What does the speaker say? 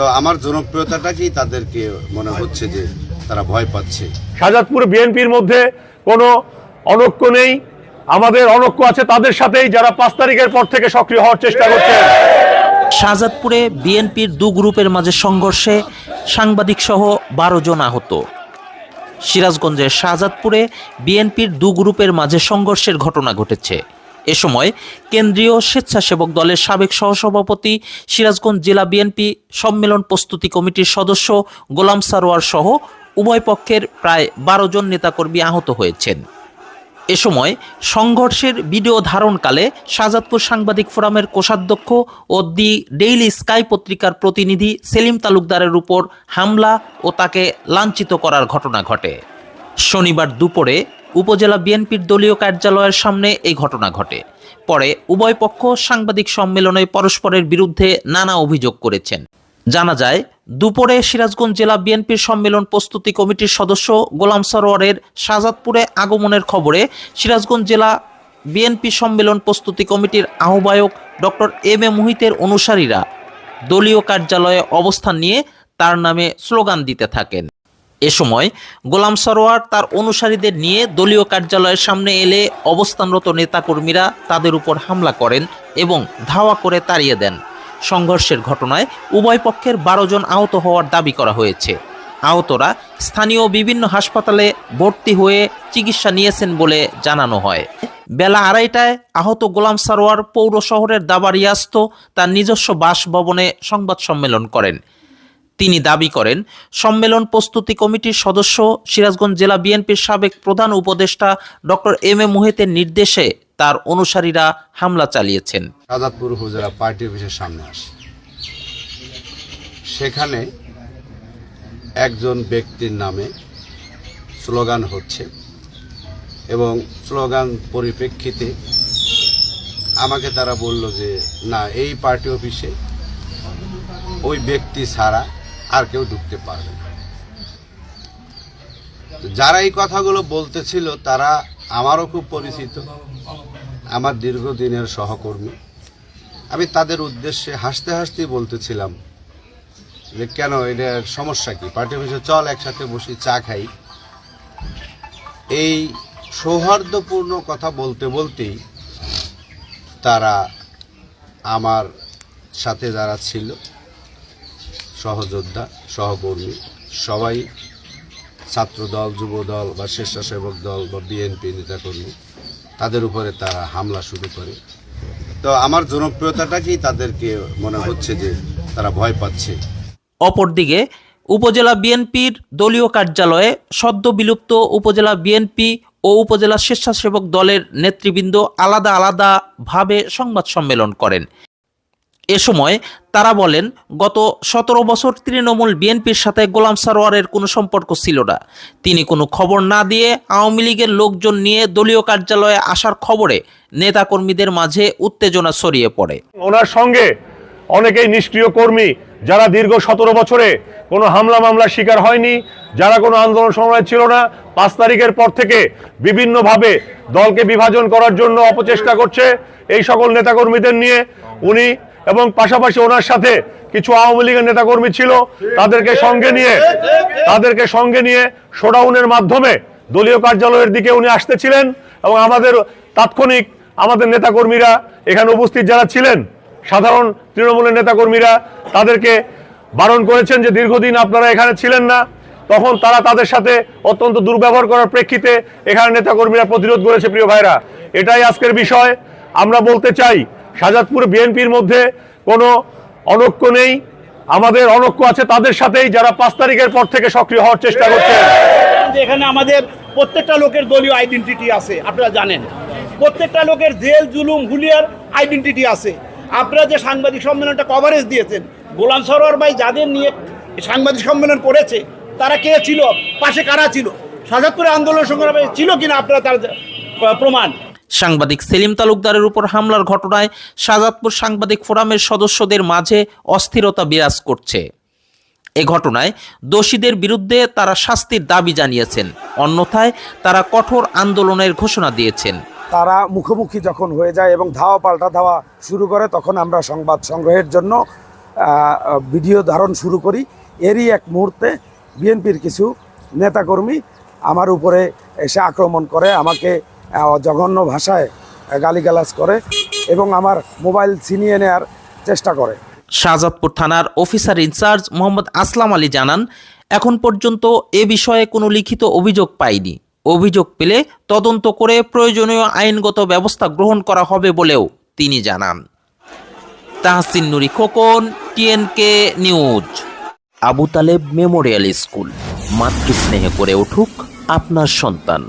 তো আমার জনপ্রিয়তাটাকেই তাদেরকে মনে হচ্ছে যে তারা ভয় পাচ্ছে? শাহজাদপুর বিএনপির মধ্যে কোনো অনৈক্য নেই। আমাদের অনৈক্য আছে তাদের সাথেই যারা পাঁচ তারিখের পর থেকে সক্রিয় হওয়ার চেষ্টা করছে। শাহজাদপুরে বিএনপির দু গ্রুপের মাঝে সংঘর্ষে সাংবাদিক সহ বারো জন আহত। সিরাজগঞ্জের শাহজাদপুরে বিএনপির দু গ্রুপের মাঝে সংঘর্ষের ঘটনা ঘটেছে। এ সময় কেন্দ্রীয় স্বেচ্ছাসেবক দলের সাবেক সহসভাপতি সিরাজগঞ্জ জেলা বিএনপি সম্মেলন প্রস্তুতি কমিটির সদস্য গোলাম সারোয়ার সহ উভয় পক্ষের প্রায় বারো জন নেতাকর্মী আহত হয়েছেন। এ সময় সংঘর্ষের ভিডিও ধারণকালে শাহজাদপুর সাংবাদিক ফোরামের কোষাধ্যক্ষ ও দি ডেইলি স্কাই পত্রিকার প্রতিনিধি সেলিম তালুকদারের উপর হামলা ও তাকে লাঞ্ছিত করার ঘটনা ঘটে। শনিবার দুপুরে উপজেলা বিএনপির দলীয় কার্যালয়ের সামনে এই ঘটনা ঘটে। পরে উভয় পক্ষ সাংবাদিক সম্মেলনে পরস্পরের বিরুদ্ধে নানা অভিযোগ করেছেন। জানা যায়, দুপুরে সিরাজগঞ্জ জেলা বিএনপির সম্মেলন প্রস্তুতি কমিটির সদস্য গোলাম সরোয়ারের শাহজাদপুরে আগমনের খবরে সিরাজগঞ্জ জেলা বিএনপি সম্মেলন প্রস্তুতি কমিটির আহ্বায়ক ডক্টর এম এ মুহিতের অনুসারীরা দলীয় কার্যালয়ে অবস্থান নিয়ে তার নামে স্লোগান দিতে থাকেন। এ সময় গোলাম সরোয়ার তার অনুসারীদের নিয়ে দলীয় কার্যালয়ের সামনে এলে অবস্থানরত নেতাকর্মীরা তাদের উপর হামলা করেন এবং ধাওয়া করে তাড়িয়ে দেন। সংঘর্ষের ঘটনায় উভয় পক্ষের বারো জন আহত হওয়ার দাবি করা হয়েছে। আহতরা স্থানীয় বিভিন্ন হাসপাতালে ভর্তি হয়ে চিকিৎসা নিয়েছেন বলে জানানো হয়। বেলা আড়াইটায় আহত গোলাম সারোয়ার পৌর শহরের দাবারিয়াস্ত তার নিজস্ব বাসভবনে সংবাদ সম্মেলন করেন। তিনি দাবি করেন, সম্মেলন প্রস্তুতি কমিটির সদস্য সিরাজগঞ্জ জেলা বিএনপির সাবেক প্রধান উপদেষ্টা ডক্টর এম এ মুহিতের নির্দেশে তার অনুসারীরা হামলা চালিয়েছেন। শাহজাদপুর উপজেলা পার্টি অফিসের সামনে আসে। সেখানে একজন ব্যক্তির নামে স্লোগান হচ্ছে এবং স্লোগান পরিপ্রেক্ষিতে আমাকে তারা বলল যে, না, এই পার্টি অফিসে ওই ব্যক্তি ছাড়া আর কেউ ঢুকতে পারবে না। যারা এই কথাগুলো বলতেছিল, তারা আমারও খুব পরিচিত, আমার দীর্ঘদিনের সহকর্মী। আমি তাদের উদ্দেশ্যে হাসতে হাসতেই বলতেছিলাম যে, কেন এটার সমস্যা কি? পার্টি অফিসে চল, একসাথে বসি, চা খাই। এই সৌহার্দ্যপূর্ণ কথা বলতে বলতেই তারা আমার সাথে যারা ছিল সহযোদ্ধা, সহকর্মী, সবাই ছাত্রদল, যুবদল বা স্বেচ্ছাসেবক দল বা বিএনপি নেতাকর্মী, তাদের উপরে তারা হামলা শুরু করে। তো আমার জনপ্রিয়তাটাকেই তাদেরকে মনে হচ্ছে যে তারা ভয় পাচ্ছে? অপরদিকে, উপজেলা বিএনপির দলীয় কার্যালয়ে সদ্য বিলুপ্ত উপজেলা বিএনপি ও উপজেলা স্বেচ্ছাসেবক দলের নেতৃবৃন্দ আলাদা আলাদাভাবে সংবাদ সম্মেলন করেন। এ সময় তারা বলেন, গত সতেরো বছর তৃণমূল বিএনপির সাথে গোলাম সারোয়ারের কোনো সম্পর্ক ছিল না। তিনি কোনো খবর না দিয়ে আওয়ামী লীগের লোকজন নিয়ে দলীয় কার্যালয়ে আসার খবরে নেতাকর্মীদের মাঝে উত্তেজনা ছড়িয়ে পড়ে। ওনার সঙ্গে অনেকেই নিষ্ক্রিয় কর্মী যারা দীর্ঘ সতেরো বছরে কোনো হামলা মামলার শিকার হয়নি, যারা কোনো আন্দোলন সময় ছিল না, পাঁচ তারিখের পর থেকে বিভিন্নভাবে দলকে বিভাজন করার জন্য অপচেষ্টা করছে। এই সকল নেতাকর্মীদের নিয়ে উনি এবং পাশাপাশি ওনার সাথে কিছু আওয়ামী লীগের নেতাকর্মী ছিল, তাদেরকে সঙ্গে নিয়ে, তাদেরকে সঙ্গে নিয়ে শোডাউনের মাধ্যমে দলীয় কার্যালয়ের দিকে উনি আসতেছিলেন এবং আমাদের তাৎক্ষণিক আমাদের নেতাকর্মীরা এখানে উপস্থিত যারা ছিলেন, সাধারণ তৃণমূলের নেতাকর্মীরা তাদেরকে বারণ করেছেন যে দীর্ঘদিন আপনারা এখানে ছিলেন না। তখন তারা তাদের সাথে অত্যন্ত দুর্ব্যবহার করার প্রেক্ষিতে এখানে নেতাকর্মীরা প্রতিরোধ করেছে, প্রিয় ভাইরা। এটাই আজকের বিষয়। আমরা বলতে চাই শাহজাদপুর বিএনপির মধ্যে কোনো অনৈক্য নেই। আমাদের অনৈক্য আছে তাদের সাথেই যারা পাঁচ তারিখের পর থেকে সক্রিয় হওয়ার চেষ্টা করছে। এখানে আমাদের প্রত্যেকটা লোকের দলীয় আইডেন্টিটি আছে, আপনারা জানেন। প্রত্যেকটা লোকের জেল, জুলুম, হুলিয়ার আইডেন্টিটি আছে। আপনারা যে সাংবাদিক সম্মেলনটা কভারেজ দিয়েছেন, গোলাম সরোয়ার ভাই যাদের নিয়ে সাংবাদিক সম্মেলন করেছে, তারা কে ছিল? পাশে কারা ছিল? শাহজাদপুরে আন্দোলন সংগ্রামে ছিল কিনা আপনারা তার প্রমাণ? সাংবাদিক সেলিম তালুকদারের উপর হামলার ঘটনায় শাহজাদপুর সাংবাদিক ফোরামের সদস্যদের মাঝে অস্থিরতা বিরাজ করছে। এ ঘটনায় দোষীদের বিরুদ্ধে তারা শাস্তির দাবি জানিয়েছেন, অন্যথায় তারা কঠোর আন্দোলনের ঘোষণা দিয়েছেন। তারা মুখোমুখি যখন হয়ে যায় এবং ধাওয়া পাল্টা ধাওয়া শুরু করে, তখন আমরা সংবাদ সংগ্রহের জন্য ভিডিও ধারণ শুরু করি। এরই এক মুহূর্তে বিএনপির কিছু নেতাকর্মী আমার উপরে এসে আক্রমণ করে, আমাকে জঘন্য ভাষায় গালিগালাজ করে এবং আমার মোবাইল ছিনিয়ে নেওয়ার চেষ্টা করে। শাহজাদপুর থানার officer in charge Mohammad Aslam Ali জানান, এখন পর্যন্ত এ বিষয়ে কোনো লিখিত অভিযোগ পাইনি। অভিযোগ পেলে তদন্ত করে প্রয়োজনীয় আইনগত ব্যবস্থা গ্রহণ করা হবে বলেও তিনি জানান। Tahsin Nuri Khokon, TNK news. Abu Taleb memorial school, মাতৃস্নেহে করে উঠুক আপনার সন্তান।